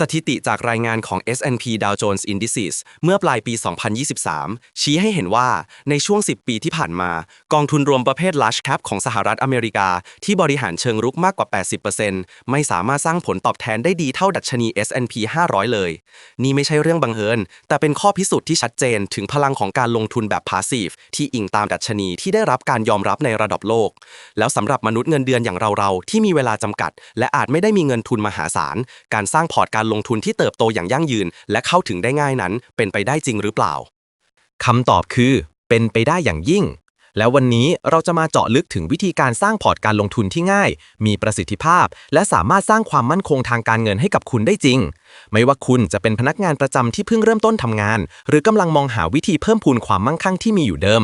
สถิติจากรายงานของ S&P Dow Jones Indices เมื่อปลายปี 2023 ชี้ให้เห็นว่าในช่วง 10 ปีที่ผ่านมา กองทุนรวมประเภท large cap ของสหรัฐอเมริกา ที่บริหารเชิงรุกมากกว่า 80%ไม่สามารถสร้างผลตอบแทนได้ดีเท่าดัชนี S&P 500 เลย นี่ไม่ใช่เรื่องบังเอิญ แต่เป็นข้อพิสูจน์ที่ชัดเจนถึงพลังของการลงทุนแบบ passive ที่อิงตามดัชนีที่ได้รับการยอมรับในระดับโลก แล้วสำหรับมนุษย์เงินเดือนอย่างเราๆที่มีเวลาจำกัด และอาจไม่ได้มีเงินทุนมหาศาล การสร้างพอร์ตการลงทุนที่เติบโตอย่างยั่งยืน และเข้าถึงได้ง่ายนั้น เป็นไปได้จริงหรือเปล่าคำตอบคือ เป็นไปได้อย่างยิ่ง แล้ววันนี้เราจะมาเจาะลึกถึงวิธีการสร้างพอร์ตการลงทุนที่ง่าย มีประสิทธิภาพ และสามารถสร้างความมั่นคงทางการเงินให้กับคุณได้จริง ไม่ว่าคุณจะเป็นพนักงานประจำที่เพิ่งเริ่มต้นทำงาน หรือกำลังมองหาวิธีเพิ่มพูนความมั่งคั่งที่มีอยู่เดิม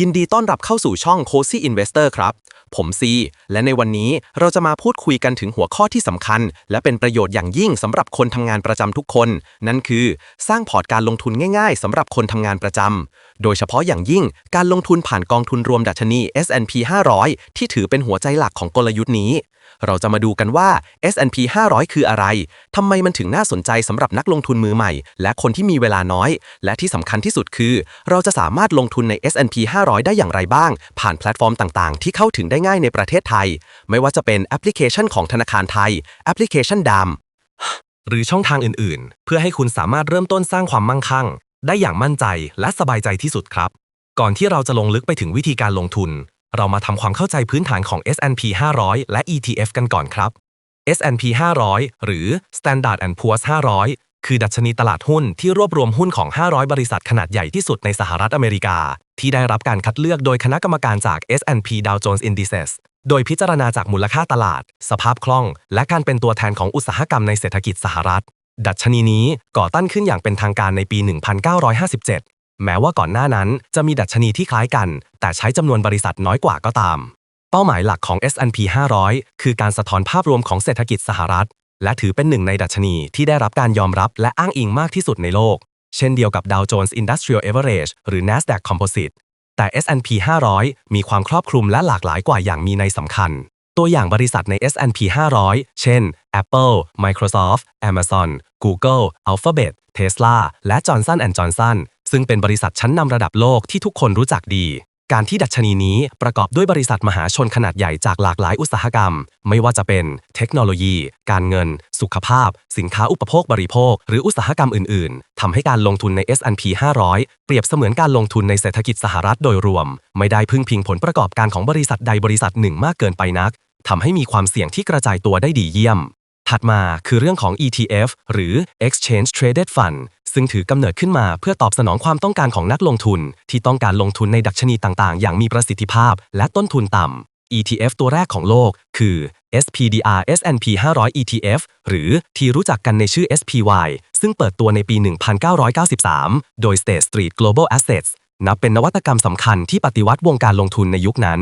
ยินดีต้อนรับเข้าสู่ช่อง Cozy Investor ครับ ผมซีและในวันนี้เราจะมาพูดคุยกันถึงหัวข้อที่สำคัญ และเป็นประโยชน์อย่างยิ่งสำหรับคนทำงานประจำทุกคน นั่นคือ สร้างพอร์ตการลงทุนง่ายๆสำหรับคนทำงานประจำโดยเฉพาะอย่างยิ่งการลงทุนผ่านกองทุนรวมดัชนี S&P 500 ที่ถือเป็นหัวใจหลักของกลยุทธ์นี้เราจะมาดูกันว่า S&P 500 คืออะไร ทำไมมันถึงน่าสนใจสำหรับนักลงทุนมือใหม่ และคนที่มีเวลาน้อย และที่สำคัญที่สุดคือ เราจะสามารถลงทุนใน S&P 500 ได้อย่างไรบ้าง ผ่านแพลตฟอร์มต่างๆ ที่เข้าถึงได้ง่ายในประเทศไทย ไม่ว่าจะเป็นแอปพลิเคชันของธนาคารไทย แอปพลิเคชันดามหรือช่องทางอื่นๆ เพื่อให้คุณสามารถเริ่มต้นสร้างความมั่งคั่ง ได้อย่างมั่นใจและสบายใจที่สุดครับ ก่อนที่เราจะลงลึกไปถึงวิธีการลงทุน เรามาทำความเข้าใจพื้นฐานของ S&P 500 และ ETF กันก่อนครับ S&P 500 หรือ Standard Poor's 500 คือดัชนีตลาดหุ้นที่รวบรวมหุ้นของ 500 บริษัทขนาดใหญ่ที่สุดในสหรัฐอเมริกา ที่ได้รับการคัดเลือกโดยคณะกรรมการจาก S&P Dow Jones Indices โดยพิจารณาจากมูลค่าตลาด สภาพคล่อง และการเป็นตัวแทนของอุตสาหกรรมในเศรษฐกิจสหรัฐ ดัชนีนี้ก่อตั้งขึ้นอย่างเป็นทางการในปี 1957 แม้ว่าก่อนหน้านั้นจะมีดัชนีที่คล้ายกัน แต่ใช้จำนวนบริษัทน้อยกว่าก็ตาม เป้าหมายหลักของ S&P 500 คือการสะท้อนภาพรวมของเศรษฐกิจสหรัฐ และถือเป็นหนึ่งในดัชนีที่ได้รับการยอมรับและอ้างอิงมากที่สุดในโลก เช่นเดียวกับ Dow Jones Industrial Average หรือ NASDAQ Composite แต่ S&P 500 มีความครอบคลุมและหลากหลายกว่าอย่างมีในสำคัญ ตัวอย่างบริษัทใน S&P 500 เช่น Apple Microsoft Amazon Google Alphabet Tesla และ Johnson Johnson ซึ่งเป็นบริษัทชั้นนำระดับโลกที่ทุกคนรู้จักดี การที่ดัชนีนี้ประกอบด้วยบริษัทมหาชนขนาดใหญ่จากหลากหลายอุตสาหกรรม ไม่ว่าจะเป็นเทคโนโลยี การเงิน สุขภาพ สินค้าอุปโภคบริโภค หรืออุตสาหกรรมอื่น ๆทำให้การลงทุนใน S&P 500 เปรียบเสมือนการลงทุนในเศรษฐกิจสหรัฐโดยรวม ไม่ได้พึ่งพิงผลประกอบการของบริษัทใดบริษัทหนึ่งมากเกินไปนักทำให้มีความเสี่ยงที่กระจายตัวได้ดีเยี่ยมถัดมาคือเรื่องของ ETF หรือ Exchange Traded Fund ซึ่งถือกำเนิดขึ้นมาเพื่อตอบสนองความต้องการของนักลงทุน ที่ต้องการลงทุนในดัชนีต่างๆ อย่างมีประสิทธิภาพ และต้นทุนต่ำ ETF ตัวแรกของโลก คือ SPDR S&P 500 ETF หรือที่รู้จักกันในชื่อ SPY ซึ่งเปิดตัวในปี 1993 โดย State Street Global Assets นับเป็นนวัตกรรมสำคัญที่ปฏิวัติวงการลงทุนในยุคนั้น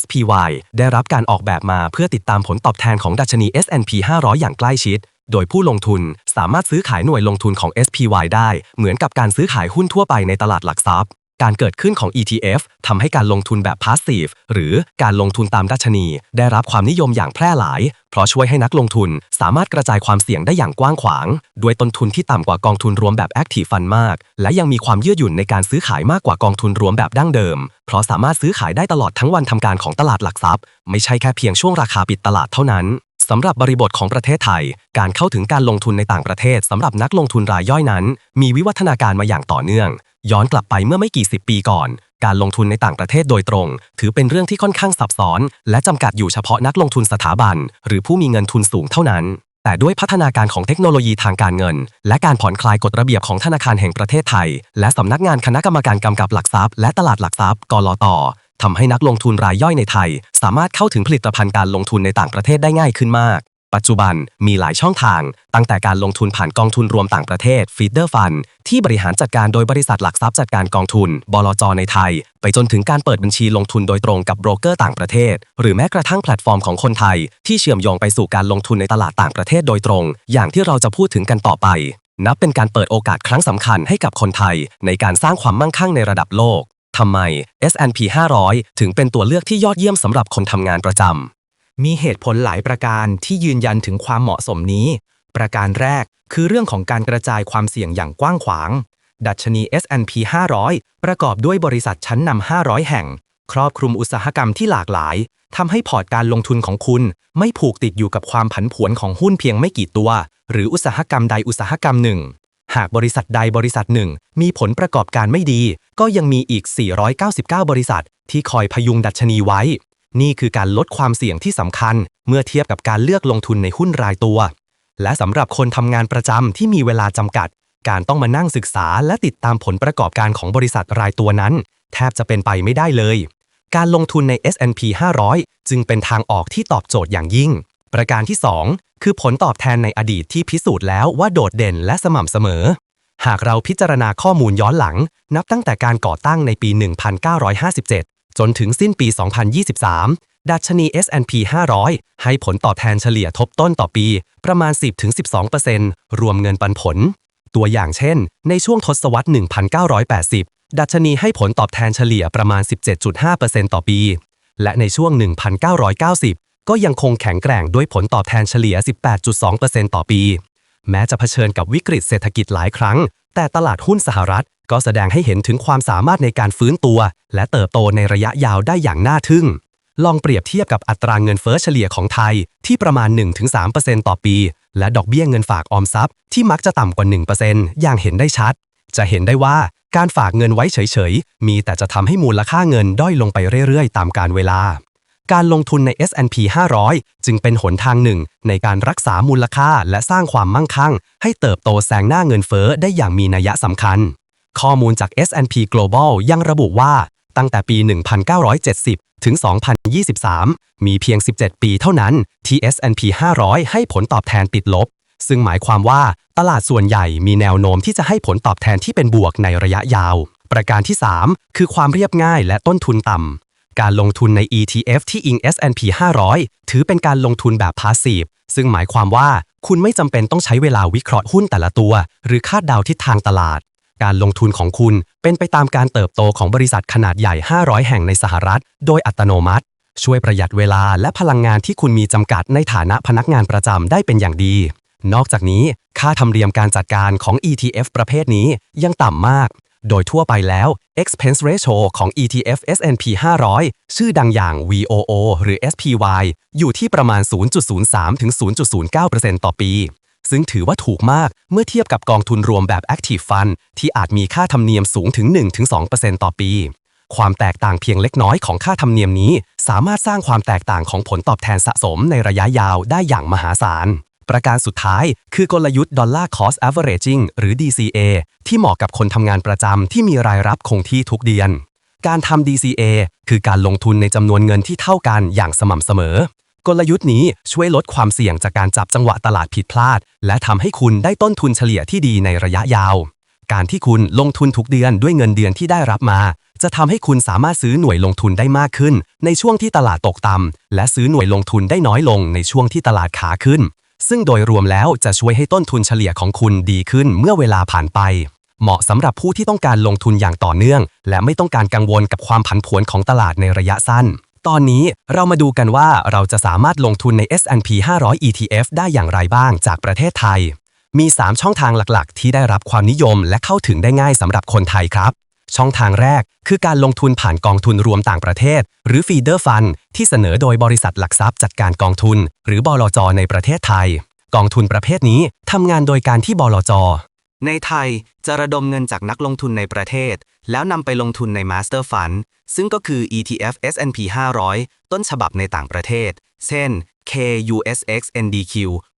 SPY ได้รับการออกแบบมาเพื่อติดตามผลตอบแทนของดัชนี S&P 500 อย่างใกล้ชิด โดยผู้ลงทุนสามารถซื้อขายหน่วยลงทุนของ SPY ได้ เหมือนกับการซื้อขายหุ้นทั่วไปในตลาดหลักทรัพย์ การเกิดขึ้นของ ETF ทำให้การลงทุนแบบ Passive หรือการลงทุนตามดัชนี ได้รับความนิยมอย่างแพร่หลาย เพราะช่วยให้นักลงทุนสามารถกระจายความเสี่ยงได้อย่างกว้างขวาง ด้วยต้นทุนที่ต่ำกว่ากองทุนรวมแบบ Active Fund มาก และยังมีความยืดหยุ่นในการซื้อขายมากกว่ากองทุนรวมแบบดั้งเดิม เพราะสามารถซื้อขายได้ตลอดทั้งวันทำการของตลาดหลักทรัพย์ ไม่ใช่แค่เพียงช่วงราคาปิดตลาดเท่านั้น สำหรับบริบทของประเทศไทย การเข้าถึงการลงทุนในต่างประเทศสำหรับนักลงทุนรายย่อยนั้น มีวิวัฒนาการมาอย่างต่อเนื่อง ย้อนกลับไปเมื่อไม่กี่สิบปีก่อน การลงทุนในต่างประเทศโดยตรง ถือเป็นเรื่องที่ค่อนข้างซับซ้อน และจำกัดอยู่เฉพาะนักลงทุนสถาบัน หรือผู้มีเงินทุนสูงเท่านั้น แต่ด้วยพัฒนาการของเทคโนโลยีทางการเงิน และการผ่อนคลายกฎระเบียบของธนาคารแห่งประเทศไทย และสำนักงานคณะกรรมการกำกับหลักทรัพย์ และตลาดหลักทรัพย์กลต ทำให้นักลงทุนรายย่อยในไทย สามารถเข้าถึงผลิตภัณฑ์การลงทุนในต่างประเทศได้ง่ายขึ้นมาก ปัจจุบันมีหลายช่องทาง ตั้งแต่การลงทุนผ่านกองทุนรวมต่างประเทศ Feeder Fund ที่บริหารจัดการโดยบริษัทหลักทรัพย์จัดการกองทุน บลจในไทย ไปจนถึงการเปิดบัญชีลงทุนโดยตรงกับโบรกเกอร์ต่างประเทศ หรือแม้กระทั่งแพลตฟอร์มของคนไทย ที่เชื่อมโยงไปสู่การลงทุนในตลาดต่างประเทศโดยตรง อย่างที่เราจะพูดถึงกันต่อไปนับเป็นการเปิดโอกาสครั้งสำคัญให้กับคนไทย ในการสร้างความมั่งคั่งในระดับโลก ทำไม S&P 500 ถึงเป็นตัวเลือกที่ยอดเยี่ยมสำหรับคนทำงานประจำ มีเหตุผลหลายประการที่ยืนยันถึงความเหมาะสมนี้ ประการแรกคือเรื่องของการกระจายความเสี่ยงอย่างกว้างขวาง ดัชนี S&P 500 ประกอบด้วยบริษัทชั้นนำ 500 แห่ง ครอบคลุมอุตสาหกรรมที่หลากหลายทำให้พอร์ตการลงทุนของคุณ ไม่ผูกติดอยู่กับความผันผวนของหุ้นเพียงไม่กี่ตัว หรืออุตสาหกรรมใดอุตสาหกรรมหนึ่ง หากบริษัทใดบริษัทหนึ่ง มีผลประกอบการไม่ดี ก็ยังมีอีก 499 บริษัท ที่คอยพยุงดัชนีไว้ นี่คือการลดความเสี่ยงที่สำคัญ เมื่อเทียบกับการเลือกลงทุนในหุ้นรายตัว และสำหรับคนทำงานประจำที่มีเวลาจำกัด การต้องมานั่งศึกษาและติดตามผลประกอบการของบริษัทรายตัวนั้น แทบจะเป็นไปไม่ได้เลย การลงทุนใน S&P 500 จึงเป็นทางออกที่ตอบโจทย์อย่างยิ่ง ประการที่ 2 คือผลตอบแทนในอดีตที่พิสูจน์แล้วว่าโดดเด่นและสม่ำเสมอ หากเราพิจารณาข้อมูลย้อนหลัง นับตั้งแต่การก่อตั้งในปี 1957 จนถึงสิ้นปี 2023 ดัชนี S&P 500 ให้ผลตอบแทนเฉลี่ยทบต้นต่อปี ประมาณ 10-12%รวมเงินปันผล ตัวอย่างเช่น ในช่วงทศวรรษ 1980 ดัชนีให้ผลตอบแทนเฉลี่ยประมาณ 17.5%ต่อปี และในช่วง 1990 ก็ยังคงแข็งแกร่งด้วยผลตอบแทนเฉลี่ย 18.2%ต่อปี แม้จะเผชิญกับวิกฤตเศรษฐกิจหลายครั้ง แต่ตลาดหุ้นสหรัฐก็แสดงให้เห็นถึงความสามารถในการฟื้นตัว และเติบโตในระยะยาวได้อย่างน่าทึ่ง ลองเปรียบเทียบกับอัตราเงินเฟ้อเฉลี่ยของไทยที่ประมาณ 1-3%ต่อปี และดอกเบี้ยเงินฝากออมทรัพย์ที่มักจะต่ำกว่า 1%อย่างเห็นได้ชัด จะเห็นได้ว่าการฝากเงินไว้เฉยๆ มีแต่จะทำให้มูลค่าเงินด้อยลงไปเรื่อยๆ ตามกาลเวลา การลงทุนใน S&P 500 จึงเป็นหนทางหนึ่ง ในการรักษามูลค่าและสร้างความมั่งคั่ง ให้เติบโตแซงหน้าเงินเฟ้อได้อย่างมีนัยสำคัญ ข้อมูลจาก S&P Global ยังระบุว่า ตั้งแต่ปี 1970 ถึง 2023 มีเพียง 17 ปีเท่านั้น ที่ S&P 500 ให้ผลตอบแทนติดลบ ซึ่งหมายความว่าตลาดส่วนใหญ่มีแนวโน้มที่จะให้ผลตอบแทนที่เป็นบวกในระยะยาว ประการที่ 3 คือความเรียบง่ายและต้นทุนต่ำ การลงทุนใน ETF ที่อิง S&P 500 ถือเป็นการลงทุนแบบพาสซีฟซึ่งหมายความว่าคุณไม่จำเป็นต้องใช้เวลาวิเคราะห์หุ้นแต่ละตัว หรือคาดเดาทิศทางตลาด การลงทุนของคุณเป็นไปตามการเติบโตของบริษัทขนาดใหญ่ 500 แห่งในสหรัฐ โดยอัตโนมัติ ช่วยประหยัดเวลาและพลังงานที่คุณมีจำกัดในฐานะพนักงานประจำได้เป็นอย่างดี นอกจากนี้ ค่าธรรมเนียมการจัดการของ ETF ประเภทนี้ยังต่ำมาก โดยทั่วไปแล้ว expense ratio ของ ETF S&P 500 ชื่อดังอย่าง VOO หรือ SPY อยู่ที่ประมาณ 0.03 ถึง 0.09%ต่อปี ซึ่งถือว่าถูกมากเมื่อเทียบกับกองทุนรวมแบบ Active Fund ที่อาจมีค่าธรรมเนียมสูงถึง 1-2%ต่อปี ความแตกต่างเพียงเล็กน้อยของค่าธรรมเนียมนี้ สามารถสร้างความแตกต่างของผลตอบแทนสะสมในระยะยาวได้อย่างมหาศาล ประการสุดท้ายคือกลยุทธ์ Dollar Cost Averaging หรือ DCA ที่เหมาะกับคนทำงานประจำที่มีรายรับคงที่ทุกเดือน การทำ DCA คือการลงทุนในจำนวนเงินที่เท่ากันอย่างสม่ำเสมอ กลยุทธ์นี้ช่วยลดความเสี่ยงจากการจับจังหวะตลาดผิดพลาด และทำให้คุณได้ต้นทุนเฉลี่ยที่ดีในระยะยาว การที่คุณลงทุนทุกเดือนด้วยเงินเดือนที่ได้รับมา จะทำให้คุณสามารถซื้อหน่วยลงทุนได้มากขึ้น ในช่วงที่ตลาดตกต่ำและซื้อหน่วยลงทุนได้น้อยลงในช่วงที่ตลาดขาขึ้น ซึ่งโดยรวมแล้วจะช่วยให้ต้นทุนเฉลี่ยของคุณดีขึ้นเมื่อเวลาผ่านไป เหมาะสำหรับผู้ที่ต้องการลงทุนอย่างต่อเนื่อง และไม่ต้องการกังวลกับความผันผวนของตลาดในระยะสั้น ตอนนี้เรามาดูกันว่าเราจะสามารถลงทุนใน S&P 500 ETF ได้อย่างไรบ้างจากประเทศไทย มี 3 ช่องทางหลักๆ ที่ได้รับความนิยมและเข้าถึงได้ง่ายสำหรับคนไทยครับ ช่องทางแรก คือการลงทุนผ่านกองทุนรวมต่างประเทศ หรือ Feeder Fund ที่เสนอโดยบริษัทหลักทรัพย์จัดการกองทุน หรือบลจในประเทศไทย กองทุนประเภทนี้ทำงานโดยการที่บลจในไทยจะระดมเงินจากนักลงทุนในประเทศ แล้วนำไปลงทุนใน Master Fund ซึ่งก็คือ ETF S&P 500 ต้นฉบับในต่างประเทศ เช่น KUSX NDQ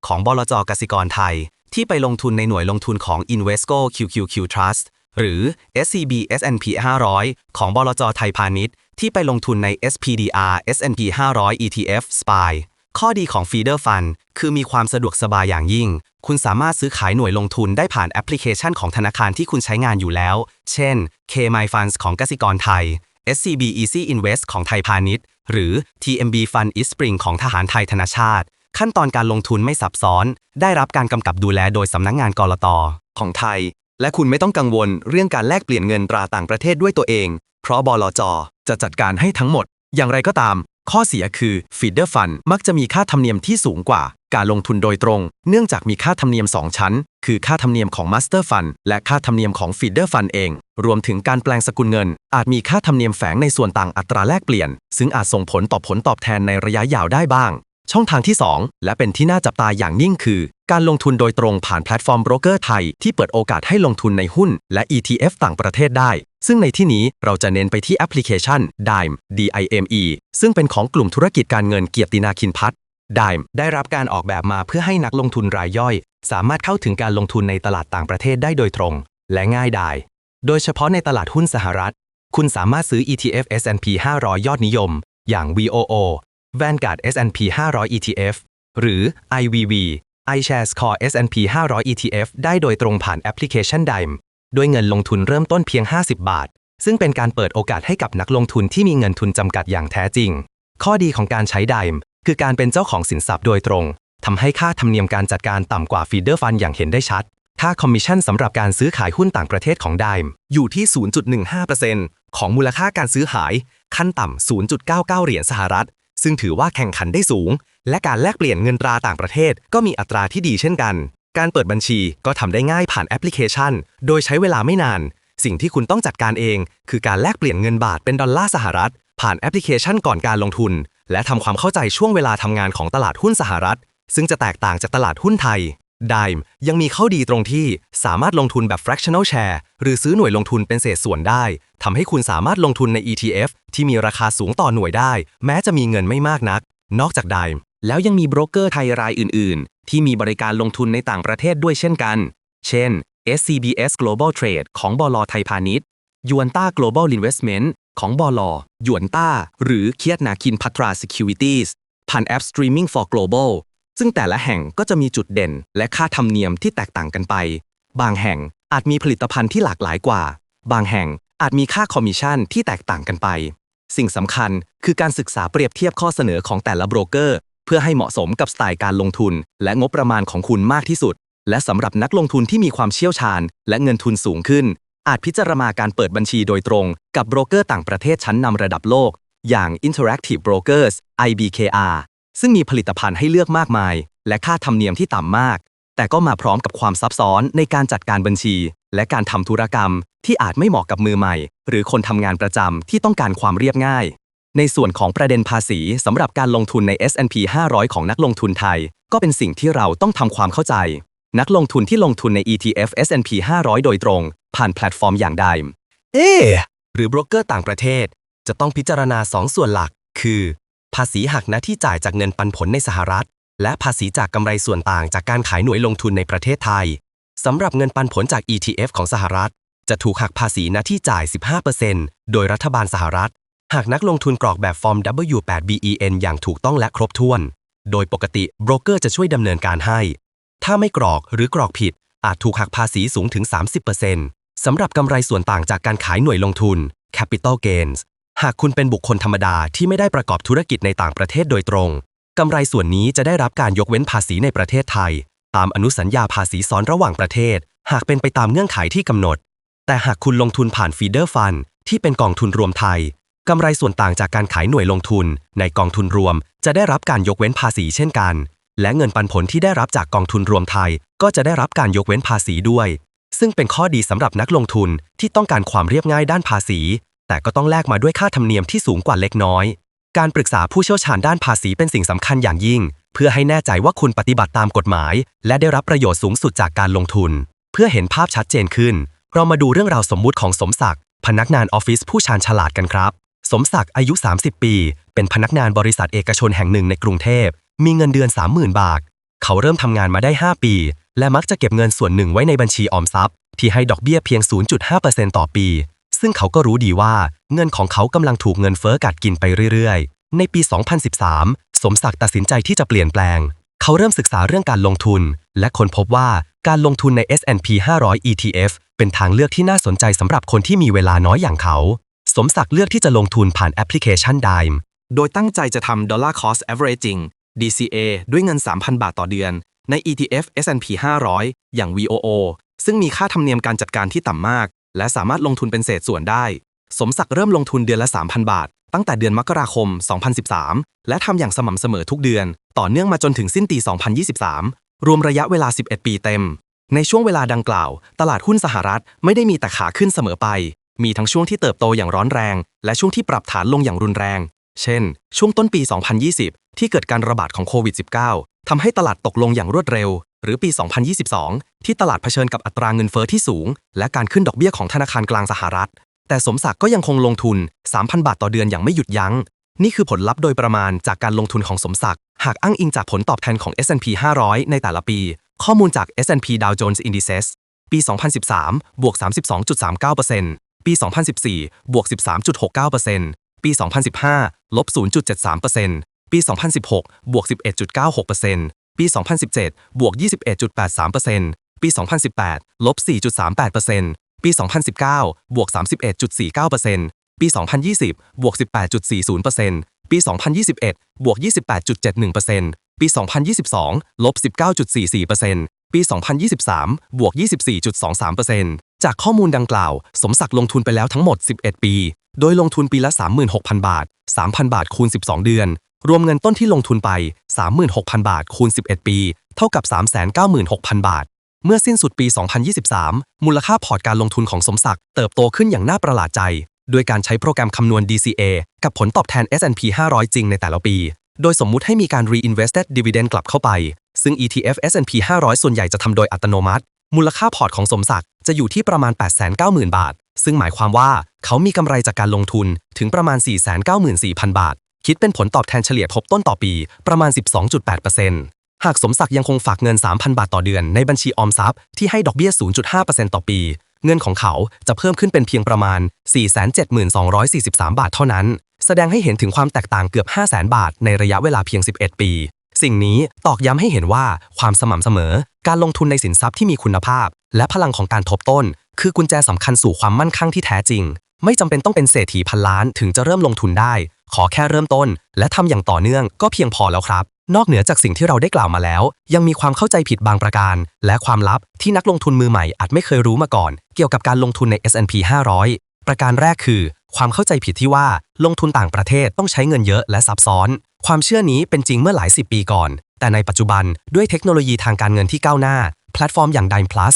ของบลจกสิกรไทย ที่ไปลงทุนในหน่วยลงทุนของ Invesco QQQ Trust หรือ SCB S&P 500 ของบลจไทยพาณิชย์ ที่ไปลงทุนใน SPDR S&P 500 ETF SPY ข้อดีของ Feeder Fund คือมีความสะดวกสบายอย่างยิ่ง คุณสามารถซื้อขายหน่วยลงทุนได้ผ่านแอปพลิเคชันของธนาคารที่คุณใช้งานอยู่แล้ว เช่น KMy Funds ของกสิกรไทย SCB Easy Invest ของไทยพาณิชย์ หรือ TMB Fund Eastspring ของทหารไทยธนาชาติ ขั้นตอนการลงทุนไม่ซับซ้อน ได้รับการกำกับดูแลโดยสำนักงงานกรตของไทย และคุณไม่ต้องกังวลเรื่องการแลกเปลี่ยนเงินตราต่างประเทศด้วยตัวเอง เพราะบลจจะจัดการให้ทั้งหมด อย่างไรก็ตาม ข้อเสียคือ Feeder Fund มักจะมีค่าธรรมเนียมที่สูงกว่า การลงทุนโดยตรง เนื่องจากมีค่าธรรมเนียม 2 ชั้น คือค่าธรรมเนียมของ Master Fund และค่าธรรมเนียมของ Feeder Fund เอง รวมถึงการแปลงสกุลเงิน อาจมีค่าธรรมเนียมแฝงในส่วนต่างอัตราแลกเปลี่ยน ซึ่งอาจส่งผลต่อผลตอบแทนในระยะยาวได้บ้าง ช่องทางที่ 2 และเป็นที่น่าจับตาอย่างยิ่งคือ การลงทุนโดยตรงผ่านแพลตฟอร์มโบรกเกอร์ไทย ที่เปิดโอกาสให้ลงทุนในหุ้น และ ETF ต่างประเทศได้ ซึ่งในที่นี้เราจะเน้นไปที่แอปพลิเคชัน Dime DIME ซึ่งเป็นของกลุ่มธุรกิจการเงินเกียรตินาคินพัฒน์ Dime ได้รับการออกแบบมาเพื่อให้นักลงทุนรายย่อย สามารถเข้าถึงการลงทุนในตลาดต่างประเทศได้โดยตรง และง่ายดาย โดยเฉพาะในตลาดหุ้นสหรัฐ คุณสามารถซื้อ ETF S&P 500 ยอดนิยม อย่าง VOO Vanguard S&P 500 ETF หรือ IVV iShares Core S&P 500 ETF ได้โดยตรงผ่านแอปพลิเคชัน Dime ด้วยเงินลงทุนเริ่มต้นเพียง 50 บาท ซึ่งเป็นการเปิดโอกาสให้กับนักลงทุนที่มีเงินทุนจำกัดอย่างแท้จริง ข้อดีของการใช้ Dime คือการเป็นเจ้าของสินทรัพย์โดยตรง ทำให้ค่าธรรมเนียมการจัดการต่ำกว่าฟีเดอร์ฟันอย่างเห็นได้ชัด ค่าคอมมิชชั่นสำหรับการซื้อขายหุ้นต่างประเทศของ Dime อยู่ที่ 0.15%ของมูลค่าการซื้อขาย ขั้นต่ำ 0.99 เหรียญสหรัฐ ซึ่งถือว่าแข่งขันได้สูง และการแลกเปลี่ยนเงินตราต่างประเทศก็มีอัตราที่ดีเช่นกัน การเปิดบัญชีก็ทำได้ง่ายผ่านแอปพลิเคชัน โดยใช้เวลาไม่นาน สิ่งที่คุณต้องจัดการเอง คือการแลกเปลี่ยนเงินบาทเป็นดอลลาร์สหรัฐ ผ่านแอปพลิเคชันก่อนการลงทุน และทำความเข้าใจช่วงเวลาทำงานของตลาดหุ้นสหรัฐ ซึ่งจะแตกต่างจากตลาดหุ้นไทย Dime ยังมีข้อดีตรงที่สามารถลงทุนแบบ fractional share หรือซื้อหน่วยลงทุนเป็นเศษส่วนได้ ทำให้คุณสามารถลงทุนใน ETF ที่มีราคาสูงต่อหน่วยได้ แม้จะมีเงินไม่มากนัก นอกจาก Dime แล้วยังมีโบรกเกอร์ไทยรายอื่น ๆ ที่มีบริการลงทุนในต่างประเทศด้วยเช่นกัน เช่น SCBS Global Trade ของบลไทยพาณิชย์ยวนต้า Global Investment ของบลยวนต้า หรือเคียดนาคินพัตรา Securities ผ่านแอป Streaming for Global ซึ่งแต่ละแห่งก็จะมีจุดเด่น และค่าธรรมเนียมที่แตกต่างกันไป บางแห่งอาจมีผลิตภัณฑ์ที่หลากหลายกว่า บางแห่งอาจมีค่าคอมมิชชั่นที่แตกต่างกันไป สิ่งสำคัญคือการศึกษาเปรียบเทียบข้อเสนอของแต่ละโบรกเกอร์ เพื่อให้เหมาะสมกับสไตล์การลงทุน และงบประมาณของคุณมากที่สุด และสำหรับนักลงทุนที่มีความเชี่ยวชาญ และเงินทุนสูงขึ้น อาจพิจารณาการเปิดบัญชีโดยตรง กับโบรกเกอร์ต่างประเทศชั้นนำระดับโลก อย่าง Interactive Brokers IBKR ซึ่งมีผลิตภัณฑ์ให้เลือกมากมาย และค่าธรรมเนียมที่ต่ำมาก แต่ก็มาพร้อมกับความซับซ้อนในการจัดการบัญชี และการทำธุรกรรม ที่อาจไม่เหมาะกับมือใหม่ หรือคนทำงานประจำที่ต้องการความเรียบง่าย ในส่วนของประเด็นภาษีสำหรับการลงทุนใน S&P 500 ของนักลงทุนไทย ก็เป็นสิ่งที่เราต้องทำความเข้าใจ นักลงทุนที่ลงทุนใน ETF S&P 500 โดยตรง ผ่านแพลตฟอร์มอย่างใดเอหรือโบรกเกอร์ต่างประเทศ จะต้องพิจารณา 2 ส่วนหลัก คือ ภาษีหักหน้าที่จ่ายจากเงินปันผลในสหรัฐ และภาษีจากกำไรส่วนต่างจากการขายหน่วยลงทุนในประเทศไทยสำหรับเงินปันผลจาก ETF ของสหรัฐ จะถูกหักภาษีหน้าที่จ่าย 15%โดยรัฐบาลสหรัฐ หากนักลงทุนกรอกแบบฟอร์ม W8BEN อย่างถูกต้องและครบถ้วน โดยปกติโบรกเกอร์จะช่วยดำเนินการให้ ถ้าไม่กรอกหรือกรอกผิด อาจถูกหักภาษีสูงถึง 30%สำหรับกำไรส่วนต่างจากการขายหน่วยลงทุน Capital Gains หากคุณเป็นบุคคลธรรมดาที่ไม่ได้ประกอบธุรกิจในต่างประเทศโดยตรงกำไรส่วนนี้จะได้รับการยกเว้นภาษีในประเทศไทย ตามอนุสัญญาภาษีซ้อนระหว่างประเทศ หากเป็นไปตามเงื่อนไขที่กำหนด แต่หากคุณลงทุนผ่านฟีเดอร์ฟันที่เป็นกองทุนรวมไทยกำไรส่วนต่างจากการขายหน่วยลงทุน ในกองทุนรวม จะได้รับการยกเว้นภาษีเช่นกัน และเงินปันผลที่ได้รับจากกองทุนรวมไทย ก็จะได้รับการยกเว้นภาษีด้วย ซึ่งเป็นข้อดีสำหรับนักลงทุนที่ต้องการความเรียบง่ายด้านภาษี แต่ก็ต้องแลกมาด้วยค่าธรรมเนียมที่สูงกว่าเล็กน้อย การปรึกษาผู้เชี่ยวชาญด้านภาษีเป็นสิ่งสำคัญอย่างยิ่ง เพื่อให้แน่ใจว่าคุณปฏิบัติตามกฎหมาย และได้รับประโยชน์สูงสุดจากการลงทุน เพื่อเห็นภาพชัดเจนขึ้น เรามาดูเรื่องราวสมมุติของสมศักดิ์พนักงานออฟฟิศผู้ชาญฉลาดกันครับ สมศักดิ์อายุ 30 ปี เป็นพนักงานบริษัทเอกชนแห่งหนึ่งในกรุงเทพ มีเงินเดือน 30,000 บาท เขาเริ่มทำงานมาได้ 5 ปี และมักจะเก็บเงินส่วนหนึ่งไว้ในบัญชีออมทรัพย์ ที่ให้ดอกเบี้ยเพียง 0.5%ต่อปี ซึ่งเขาก็รู้ดีว่าเงินของเขากำลังถูกเงินเฟ้อกัดกินไปเรื่อยๆ ในปี 2013 สมศักดิ์ตัดสินใจที่จะเปลี่ยนแปลง เขาเริ่มศึกษาเรื่องการลงทุน และค้นพบว่าการลงทุนใน S&P 500 ETF เป็นทางเลือกที่น่าสนใจสำหรับคนที่มีเวลาน้อยอย่างเขา สมศักดิ์เลือกที่จะลงทุนผ่านแอปพลิเคชัน Dime โดยตั้งใจจะทำ Dollar Cost Averaging DCA ด้วยเงิน 3,000 บาทต่อเดือน ใน ETF S&P 500 อย่าง VOO ซึ่งมีค่าธรรมเนียมการจัดการที่ต่ำมาก และสามารถลงทุนเป็นเศษส่วนได้ สมศักดิ์เริ่มลงทุนเดือนละ 3,000 บาท ตั้งแต่เดือนมกราคม 2013 และทำอย่างสม่ำเสมอทุกเดือน ต่อเนื่องมาจนถึงสิ้นปี 2023 รวมระยะเวลา 11 ปีเต็ม ในช่วงเวลาดังกล่าว ตลาดหุ้นสหรัฐไม่ได้มีแต่ขาขึ้นเสมอไป มีทั้งช่วงที่เติบโตอย่างร้อนแรง และช่วงที่ปรับฐานลงอย่างรุนแรง เช่น ช่วงต้นปี 2020 ที่เกิดการระบาดของโควิด -19 ทำให้ตลาดตกลงอย่างรวดเร็ว หรือปี 2022 ที่ตลาดเผชิญกับอัตราเงินเฟอ้อที่สูง และการขึ้นดอกเบี้ยของธนาคารกลางสหรัฐ แต่สมศักดิ์ก็ยังคงลงทุน 3,000 บาทต่อเดือนอย่างไม่หยุดยัง้ง นี่คือผลลัพธ์โดยประมาณจากการลงทุนของสมศักดิ์หากอ้างอิงจากผลตอบแทนของ S&P 500 ในแต่ละปี ข้อมูลจาก S&P Dow Jones Indices ปี 2013 บวก 32.39%ปี 2014 บวก 13.69%ปี 2015 ลบ 0.73%ปี 2016 บวก 11.96% ปี 2017 บวก 21.83%ปี 2018 ลบ 4.38%ปี 2019 บวก 31.49%ปี 2020 บวก 18.40%ปี 2021 บวก 28.71%ปี 2022 ลบ 19.44%ปี 2023 บวก 24.23%จากข้อมูลดังกล่าว สมศักดิ์ลงทุนไปแล้วทั้งหมด 11 ปี โดยลงทุนปีละ 36,000 บาท 3,000 บาทคูณ 12 เดือน รวมเงินต้นที่ลงทุนไป 36,000 บาท คูณ 11 ปี เท่ากับ 396,000 บาท เมื่อสิ้นสุดปี 2023 มูลค่าพอร์ตการลงทุนของสมศักดิ์เติบโตขึ้นอย่างน่าประหลาดใจโดยการใช้โปรแกรมคำนวณ DCA กับผลตอบแทน S&P 500 จริงในแต่ละปี โดยสมมุติให้มีการ reinvested dividend กลับเข้าไป ซึ่ง ETF S&P 500 ส่วนใหญ่จะทำโดยอัตโนมัติ มูลค่าพอร์ตของสมศักดิ์จะอยู่ที่ประมาณ 890,000 บาท ซึ่งหมายความว่าเขามีกำไรจากการลงทุนถึงประมาณ 494,000 บาท คิดเป็นผลตอบแทนเฉลี่ยทบต้นต่อปีประมาณ 12.8%หากสมศักดิ์ยังคงฝากเงิน 3,000 บาทต่อเดือนในบัญชีออมทรัพย์ที่ให้ดอกเบี้ย 0.5%ต่อปี เงินของเขาจะเพิ่มขึ้นเป็นเพียงประมาณ 472,43 บาทเท่านั้น แสดงให้เห็นถึงความแตกต่างเกือบ 500,000 บาทในระยะเวลาเพียง 11 ปี สิ่งนี้ตอกย้ำให้เห็นว่าความสม่ำเสมอ การลงทุนในสินทรัพย์ที่มีคุณภาพ และพลังของการทบต้น คือกุญแจสำคัญสู่ความมั่นคงที่แท้จริง ไม่จำเป็นต้องเป็นเศรษฐีพันล้านถึงจะเริ่มลงทุนได้ ขอแค่เริ่มต้น และทำอย่างต่อเนื่องก็เพียงพอแล้วครับ นอกเหนือจากสิ่งที่เราได้กล่าวมาแล้ว ยังมีความเข้าใจผิดบางประการ และความลับที่นักลงทุนมือใหม่อาจไม่เคยรู้มาก่อน เกี่ยวกับการลงทุนใน S&P 500 ประการแรกคือ ความเข้าใจผิดที่ว่าลงทุนต่างประเทศต้องใช้เงินเยอะและซับซ้อน ความเชื่อนี้เป็นจริงเมื่อหลายสิบปีก่อน แต่ในปัจจุบันด้วยเทคโนโลยีทางการเงินที่ก้าวหน้า แพลตฟอร์มอย่าง Dime Plus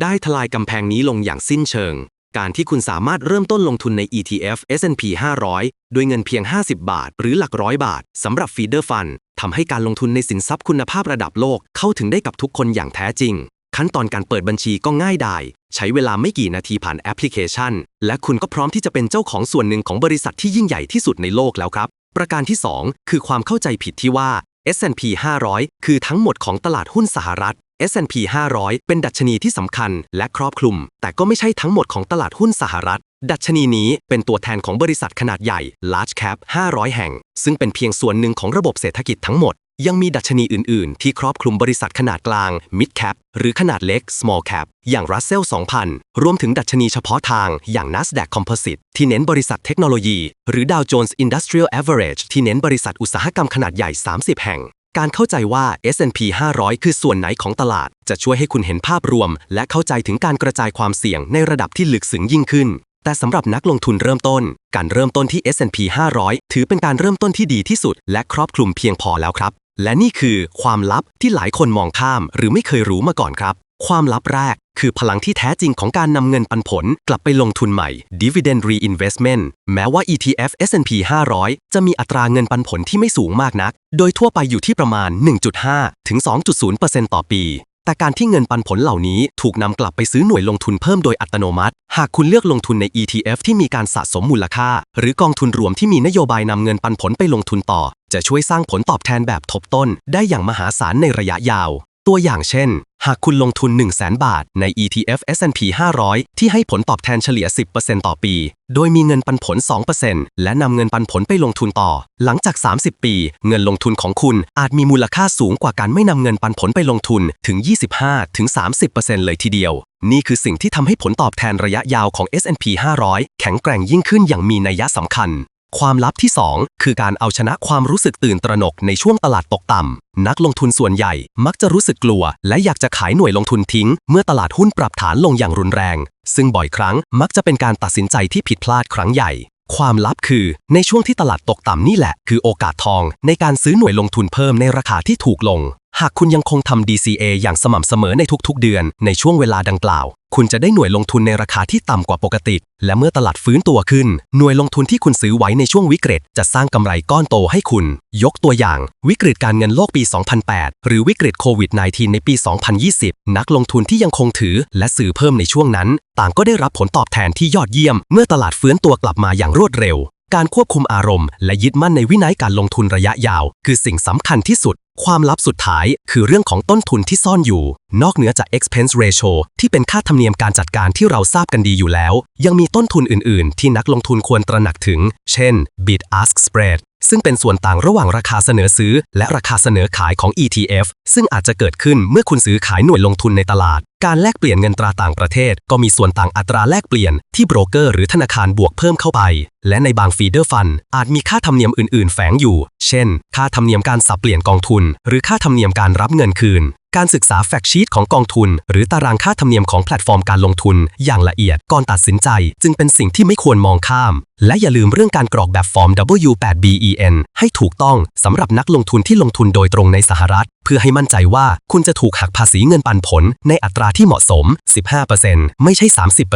ได้ทลายกำแพงนี้ลงอย่างสิ้นเชิง การที่คุณสามารถเริ่มต้นลงทุนใน ETF S&P 500 ด้วยเงินเพียง 50 บาท หรือหลักร้อยบาทสำหรับฟีเดอร์ฟันทำให้การลงทุนในสินทรัพย์คุณภาพระดับโลกเข้าถึงได้กับทุกคนอย่างแท้จริง ขั้นตอนการเปิดบัญชีก็ง่ายดายใช้เวลาไม่กี่นาทีผ่านแอปพลิเคชัน และคุณก็พร้อมที่จะเป็นเจ้าของส่วนหนึ่งของบริษัทที่ยิ่งใหญ่ที่สุดในโลกแล้วครับ ประการที่ 2 คือความเข้าใจผิดที่ว่า S&P 500 คือทั้งหมดของตลาดหุ้นสหรัฐ S&P 500 เป็นดัชนีที่สำคัญและครอบคลุม แต่ก็ไม่ใช่ทั้งหมดของตลาดหุ้นสหรัฐ ดัชนีนี้เป็นตัวแทนของบริษัทขนาดใหญ่ large cap 500 แห่ง ซึ่งเป็นเพียงส่วนหนึ่งของระบบเศรษฐกิจทั้งหมด ยังมีดัชนีอื่น ๆ ที่ครอบคลุมบริษัทขนาดกลาง mid cap หรือขนาดเล็ก small cap อย่าง Russell 2000 รวมถึงดัชนีเฉพาะทางอย่าง Nasdaq Composite ที่เน้นบริษัทเทคโนโลยี หรือ Dow Jones Industrial Average ที่เน้นบริษัทอุตสาหกรรมขนาดใหญ่ 30 แห่ง การเข้าใจว่า S&P 500 คือส่วนไหนของตลาด จะช่วยให้คุณเห็นภาพรวม และเข้าใจถึงการกระจายความเสี่ยงในระดับที่ลึกซึ้งยิ่งขึ้น แต่สำหรับนักลงทุนเริ่มต้น การเริ่มต้นที่ S&P 500 ถือเป็นการเริ่มต้นที่ดีที่สุด และครอบคลุมเพียงพอแล้วครับ และนี่คือความลับที่หลายคนมองข้าม หรือไม่เคยรู้มาก่อนครับ ความลับแรก คือพลังที่แท้จริงของการนำเงินปันผลกลับไปลงทุนใหม่ dividend reinvestment แม้ว่า ETF S&P 500 จะมีอัตราเงินปันผลที่ไม่สูงมากนัก โดยทั่วไปอยู่ที่ประมาณ 1.5 ถึง 2.0%ต่อปี แต่การที่เงินปันผลเหล่านี้ถูกนำกลับไปซื้อหน่วยลงทุนเพิ่มโดยอัตโนมัติ หากคุณเลือกลงทุนใน ETF ที่มีการสะสมมูลค่า หรือกองทุนรวมที่มีนโยบายนำเงินปันผลไปลงทุนต่อ จะช่วยสร้างผลตอบแทนแบบทบต้น ได้อย่างมหาศาลในระยะยาว ตัวอย่างเช่น หากคุณลงทุน 1 0 0 0 0 0 บาท ใน ETF S&P 500 ที่ให้ผลตอบแทนเฉลี่ย 10%ต่อปี โดยมีเงินปันผล 2%และนำเงินปันผลไปลงทุนต่อ หลังจาก 30 ปี เงินลงทุนของคุณอาจมีมูลค่าสูงกว่าการไม่นำเงินปันผลไปลงทุนถึง 25-30%เลยทีเดียว นี่คือสิ่งที่ทำให้ผลตอบแทนระยะยาวของ S&P 500 แข็งแกร่งยิ่งขึ้นอย่างมีนัยสำคัญ ความลับที่ 2 คือการเอาชนะความรู้สึกตื่นตระหนกในช่วงตลาดตกต่ำ นักลงทุนส่วนใหญ่มักจะรู้สึกกลัว และอยากจะขายหน่วยลงทุนทิ้ง เมื่อตลาดหุ้นปรับฐานลงอย่างรุนแรง ซึ่งบ่อยครั้งมักจะเป็นการตัดสินใจที่ผิดพลาดครั้งใหญ่ ความลับคือ ในช่วงที่ตลาดตกต่ำนี่แหละ คือโอกาสทอง ในการซื้อหน่วยลงทุนเพิ่มในราคาที่ถูกลง หากคุณยังคงทำ DCA อย่างสม่ำเสมอในทุกๆ เดือนในช่วงเวลาดังกล่าว คุณจะได้หน่วยลงทุนในราคาที่ต่ำกว่าปกติ และเมื่อตลาดฟื้นตัวขึ้น หน่วยลงทุนที่คุณซื้อไว้ในช่วงวิกฤต จะสร้างกำไรก้อนโตให้คุณ ยกตัวอย่าง วิกฤตการเงินโลกปี 2008 หรือวิกฤตโควิด -19 ในปี 2020 นักลงทุนที่ยังคงถือ และซื้อเพิ่มในช่วงนั้น ต่างก็ได้รับผลตอบแทนที่ยอดเยี่ยม เมื่อตลาดฟื้นตัวกลับมาอย่างรวดเร็วการควบคุมอารมณ์และยึดมั่นในวินัยการลงทุนระยะยาว คือสิ่งสำคัญที่สุด ความลับสุดท้ายคือเรื่องของต้นทุนที่ซ่อนอยู่ นอกเหนือจาก expense ratio ที่เป็นค่าธรรมเนียมการจัดการที่เราทราบกันดีอยู่แล้ว ยังมีต้นทุนอื่น ๆ ที่นักลงทุนควรตระหนักถึง เช่น bid ask spread ซึ่งเป็นส่วนต่างระหว่างราคาเสนอซื้อ และราคาเสนอขายของ ETF ซึ่งอาจจะเกิดขึ้นเมื่อคุณซื้อขายหน่วยลงทุนในตลาด การแลกเปลี่ยนเงินตราต่างประเทศ ก็มีส่วนต่างอัตราแลกเปลี่ยนที่โบรกเกอร์หรือธนาคารบวกเพิ่มเข้าไป และในบางฟีเดอร์ฟันอาจมีค่าธรรมเนียมอื่น ๆ แฝงอยู่ เช่น ค่าธรรมเนียมการสับเปลี่ยนกองทุน หรือค่าธรรมเนียมการรับเงินคืน การศึกษาแฟกชีตของกองทุน หรือตารางค่าธรรมเนียมของแพลตฟอร์มการลงทุน อย่างละเอียดก่อนตัดสินใจ จึงเป็นสิ่งที่ไม่ควรมองข้าม และอย่าลืมเรื่องการกรอกแบบฟอร์ม W8BEN ให้ถูกต้องสำหรับนักลงทุนที่ลงทุนโดยตรงในสหรัฐ เพื่อให้มั่นใจว่าคุณจะถูกหักภาษีเงินปันผล ในอัตราที่เหมาะสม 15%ไม่ใช่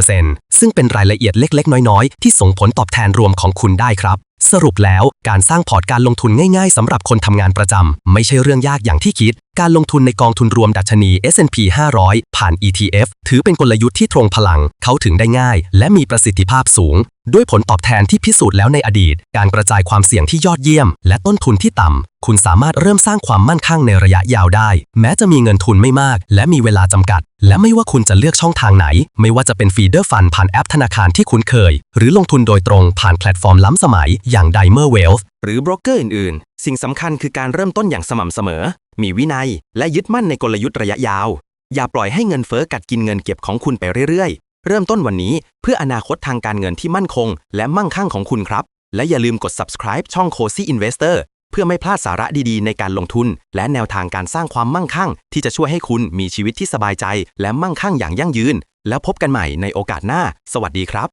30%ซึ่งเป็นรายละเอียดเล็ก ๆ น้อย ๆ ที่ส่งผลตอบแทนรวมของคุณได้ครับ สรุปแล้วการสร้างพอร์ตการลงทุนง่ายๆสำหรับคนทำงานประจำ ไม่ใช่เรื่องยากอย่างที่คิด การลงทุนในกองทุนรวมดัชนี S&P 500 ผ่าน ETF ถือเป็นกลยุทธ์ที่ตรงพลัง เข้าถึงได้ง่าย และมีประสิทธิภาพสูงด้วยผลตอบแทนที่พิสูจน์แล้วในอดีต การกระจายความเสี่ยงที่ยอดเยี่ยม และต้นทุนที่ต่ำ คุณสามารถเริ่มสร้างความมั่นคงในระยะยาวได้ แม้จะมีเงินทุนไม่มาก และมีเวลาจำกัด และไม่ว่าคุณจะเลือกช่องทางไหน ไม่ว่าจะเป็นฟีเดอร์ฟันผ่านแอปธนาคารที่คุ้นเคย หรือลงทุนโดยตรงผ่านแพลตฟอร์มล้ำสมัย อย่าง Dimer Wealth หรือโบรกเกอร์อื่นๆ สิ่งสำคัญคือการเริ่มต้นอย่างสม่ำเสมอ มีวินัย และยึดมั่นในกลยุทธ์ระยะยาว อย่าปล่อยให้เงินเฟ้อกัดกินเงินเก็บของคุณไปเรื่อย เริ่มต้นวันนี้เพื่ออนาคตทางการเงินที่มั่นคง และมั่งคั่งของคุณครับ และอย่าลืมกด subscribe ช่อง Cozy Investor เพื่อไม่พลาดสาระดีๆ ในการลงทุน และแนวทางการสร้างความมั่งคั่ง ที่จะช่วยให้คุณมีชีวิตที่สบายใจ และมั่งคั่งอย่างยั่งยืน แล้วพบกันใหม่ในโอกาสหน้า สวัสดีครับ